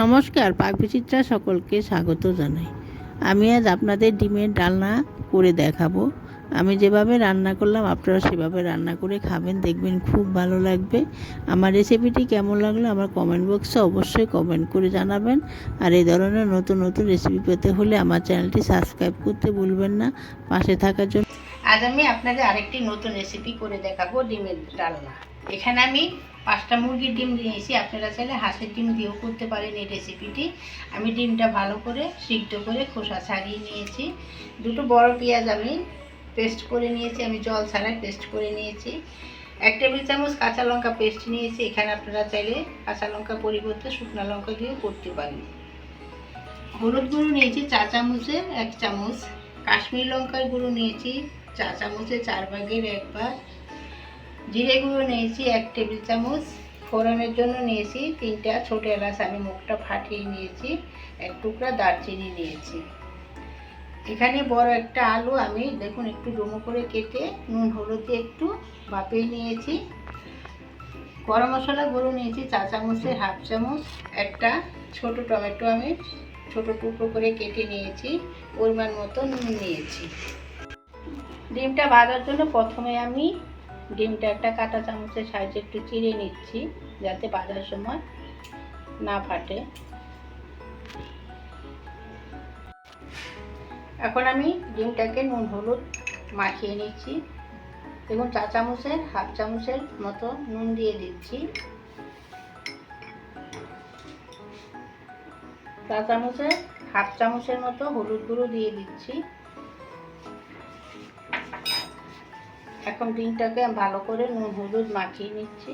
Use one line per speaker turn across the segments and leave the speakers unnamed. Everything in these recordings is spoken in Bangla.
নমস্কার পাকবিচিত্রা সকলকে স্বাগত জানাই। আমি আজ আপনাদের ডিমের ডালনা করে দেখাবো। আমি যেভাবে রান্না করলাম, আপনারা সেভাবে রান্না করে খাবেন, দেখবেন খুব ভালো লাগবে। আমার রেসিপিটি কেমন লাগল আমার কমেন্ট বক্সে অবশ্যই কমেন্ট করে জানাবেন। আর এই ধরনের নতুন নতুন রেসিপি পেতে হলে আমার চ্যানেলটি সাবস্ক্রাইব করতে ভুলবেন না। পাশে থাকার জন্য আজ আমি আপনাদের আরেকটি নতুন রেসিপি করে দেখাবো ডিমের ডালনা। এখানে আমি পাঁচটা মুরগির ডিম নিয়েছি আপনারা চাইলে হাঁসের ডিম দিয়েও করতে পারেন এই রেসিপিটি। আমি ডিমটা ভালো করে সিদ্ধ করে খোসা ছাড়িয়ে নিয়েছি। দুটো বড় পেঁয়াজ আমি পেস্ট করে নিয়েছি। আমি জল ছাড়াই পেস্ট করে নিয়েছি। এক টেবিল চামচ কাঁচা লঙ্কা পেস্ট নিয়েছি। এখানে আপনারা চাইলে কাঁচা লঙ্কা পরিবর্তে শুকনো লঙ্কা দিয়েও করতে পারেন। হলুদ গুঁড়ো নিয়েছি চা চামচের এক চামচ। কাশ্মীর লঙ্কার গুঁড়ো নিয়েছি। চা চামচের চার ভাগের এক ভাগ। জিরে গুঁড়ো নিয়েছি এক টেবিল চামচ, ফোড়নের জন্য নিয়েছি তিনটা ছোটো এলাচ। আমি মুখটা ফাটিয়ে নিয়েছি, এক টুকরা দারচিনি নিয়েছি। এখানে বড় একটা আলু আমি, দেখুন একটু ডুমো করে কেটে নুন, হলুদ দিয়ে একটু ভাপিয়ে নিয়েছি। গরম মশলা গুঁড়ো নিয়েছি, চা চামচের হাফ চামচ, একটা ছোট টমেটো আমি ছোট টুকরো করে কেটে নিয়েছি, পরিমাণ মতো নুন নিয়েছি। ডিমটা ভাজার জন্য প্রথমে আমি ডিমটা একটা কাঁটা চামচের সাইজে একটু চিড়ে নিচ্ছি, যাতে বাজার সময় না ফাটে। এখন আমি ডিমটাকে নুন, হলুদ মাখিয়ে নিচ্ছি এবং চা চামচের, হাফ চামচের মতো নুন দিয়ে দিচ্ছি। চা চামচের, হাফ চামচের মতো হলুদ গুঁড়ো দিয়ে দিচ্ছি। এখন ডিমটাকে ভালো করে নুন, হলুদ মাখিয়ে নিচ্ছি।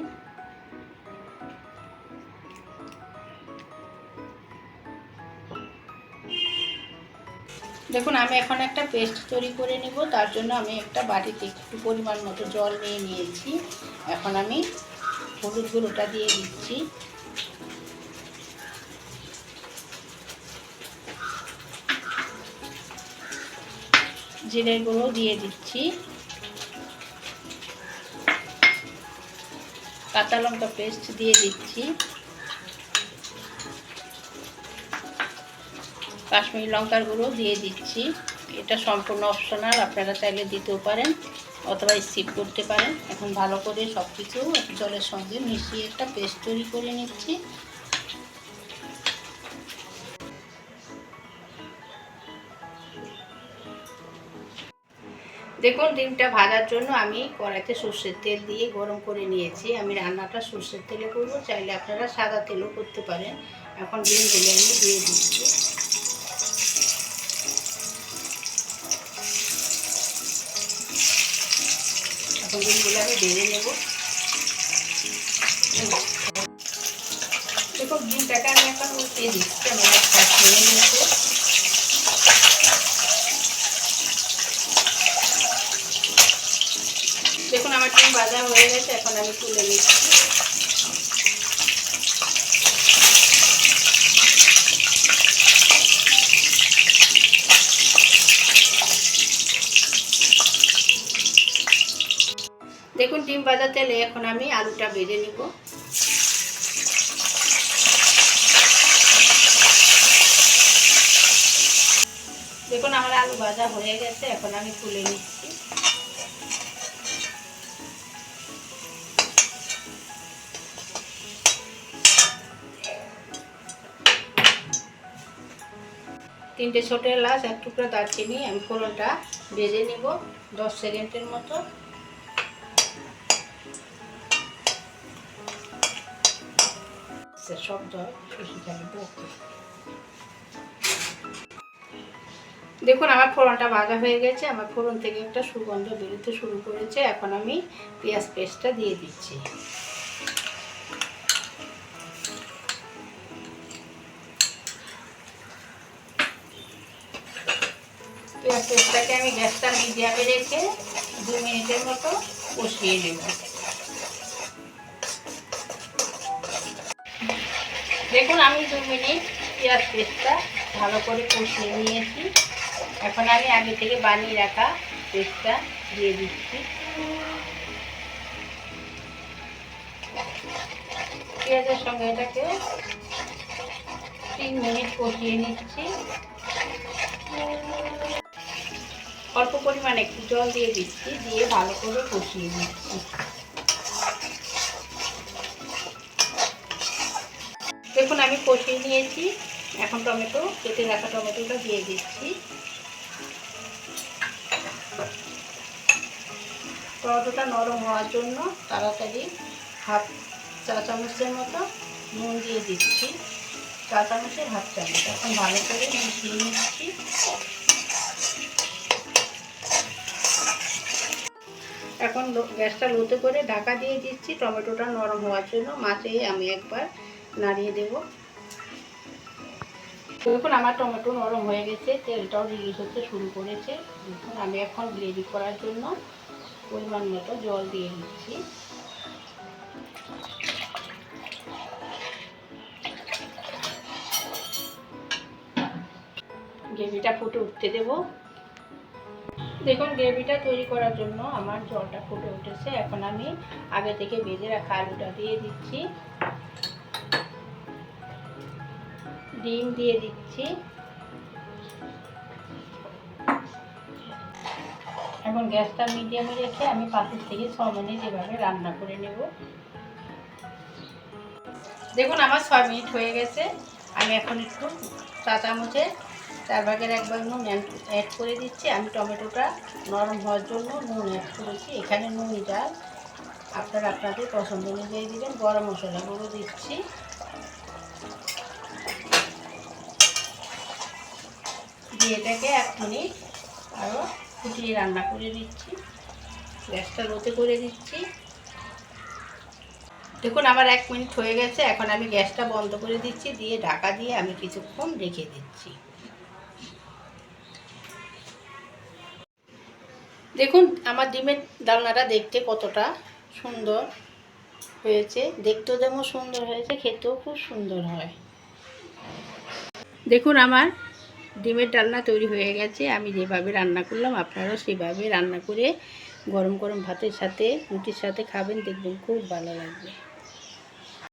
দেখুন, আমি এখন একটা পেস্ট তৈরি করে নিব। তার জন্য আমি একটা বাটিতে একটু পরিমাণ মতো জল নিয়ে নিয়েছি। এখন আমি হলুদ গুঁড়োটা দিয়ে দিচ্ছি। জিরের গুঁড়ো দিয়ে দিচ্ছি। কাঁচা লঙ্কা পেস্ট দিয়ে দিচ্ছি। কাশ্মীরি লঙ্কার গুঁড়ো দিয়ে দিচ্ছি। এটা সম্পূর্ণ অপশনাল আপনারা চাইলে দিতেও পারেন অথবা স্কিপ করতে পারেন। এখন ভালো করে সব কিছু জলের সঙ্গে মিশিয়ে একটা পেস্ট তৈরি করে নিচ্ছি। দেখুন, ডিমটা ভাজার জন্য আমি কড়াইতে সর্ষের তেল দিয়ে গরম করে নিয়েছি। আমি রান্নাটা সর্ষের তেলে করব, চাইলে আপনারা সাদা তেলও করতে পারেন। এখন ডিম ডিমগুলো আমি দিয়ে দিচ্ছি। এখন ডিমগুলো আমি ভেজে নেব। দেখুন, ডিমটাকে আমি এখন উল্টিয়ে দিচ্ছি। আমি একটা ছেড়ে নিয়েছি ডিম ভাজা হয়ে গেছে, এখন আমি তুলে নিচ্ছি। দেখুন, ডিম ভাজা তেলে এখন আমি আলুটা ভেজে নিব। দেখুন, আমার আলু ভাজা হয়ে গেছে, এখন আমি তুলে নিচ্ছি। তিনটে ছোটো এলাচ, এক টুকরো দারচিনি, আমি ফোড়নটা ভেজে নেব দশ সেকেন্ডের মতো। দেখুন, আমার ফোড়নটা ভাজা হয়ে গেছে। আমার ফোড়ন থেকে একটা সুগন্ধ বেরোতে শুরু করেছে। এখন আমি পেঁয়াজ পেস্টটা দিয়ে দিচ্ছি। পেঁয়াজ পেস্টটাকে আমি গ্যাসটা মিডিয়ামে রেখে দু মিনিটের মতো কষিয়ে নেব। দেখুন, আমি দু মিনিট পেঁয়াজ পেস্টটা ভালো করে কষিয়ে নিয়েছি। এখন আমি আগে থেকে বানিয়ে রাখা পেস্টটা দিয়ে দিচ্ছি। পেঁয়াজের সঙ্গে এটাকে
তিন মিনিট কষিয়ে নিচ্ছি। অল্প পরিমাণে একটু জল দিয়ে দিচ্ছি, দিয়ে ভালো করে কষিয়ে নিচ্ছি। দেখুন, আমি কষিয়ে নিয়েছি। এখন টমেটো, কেটে রাখা টমেটোটা দিয়ে দিচ্ছি। টমেটোটা নরম হওয়ার জন্য তাড়াতাড়ি হাফ চা চামচের মতো নুন দিয়ে দিচ্ছি। চা চামচের হাফ চামচ। এখন ভালো করে মিশিয়ে নিচ্ছি। এখন গ্যাসটা লোতে করে ঢাকা দিয়ে দিচ্ছি, টমেটোটা নরম হওয়ার জন্য। মাছে আমি একবার নাড়িয়ে দেব। দেখুন, আমার টমেটো নরম হয়ে গেছে, তেলটাও রিলিজ হতে শুরু করেছে। দেখুন, আমি এখন গ্রেভি করার জন্য পরিমাণ মতো জল দিয়ে দিচ্ছি। গ্রেভিটা ফুটে উঠতে দেব। দেখুন, গ্রেভিটা তৈরি করার জন্য আমার জলটা ফুটে উঠেছে। এখন আমি আগে থেকে বেজে রাখা আলুটা দিয়ে দিচ্ছি। ডিম দিয়ে দিচ্ছি। এখন গ্যাসটা মিডিয়ামে রেখে আমি পাশের থেকে ছ মিনিট এভাবে রান্না করে নেব। দেখুন, আমার ছয় মিনিট হয়ে গেছে। আমি এখন একটু চা চামচে চার ভাগের এক ভাগ নুন অ্যাড করে দিচ্ছি। আমি টমেটোটা নরম হওয়ার জন্য নুন অ্যাড করেছি। এখানে নুন ডাল আপনারা আপনাদের পছন্দ অনুযায়ী দিবেন। গরম মশলা গুঁড়ো দিচ্ছি। দিয়ে এটাকে এক মিনিট আরও ফুটিয়ে রান্না করে দিচ্ছি। গ্যাসটা লোতে করে দিচ্ছি। দেখুন, আমার এক মিনিট হয়ে গেছে। এখন আমি গ্যাসটা বন্ধ করে দিচ্ছি। দিয়ে ঢাকা দিয়ে আমি কিছুক্ষণ রেখে দিচ্ছি। দেখুন, আমার ডিমের ডালনাটা দেখতে কতটা সুন্দর হয়েছে। দেখতেও যেমন সুন্দর হয়েছে, খেতেও খুব সুন্দর হয়। দেখুন, আমার ডিমের ডালনা তৈরি হয়ে গেছে। আমি যেভাবে রান্না করলাম, আপনারাও সেভাবে রান্না করে গরম গরম ভাতের সাথে, রুটির সাথে খাবেন, দেখবেন খুব ভালো লাগবে।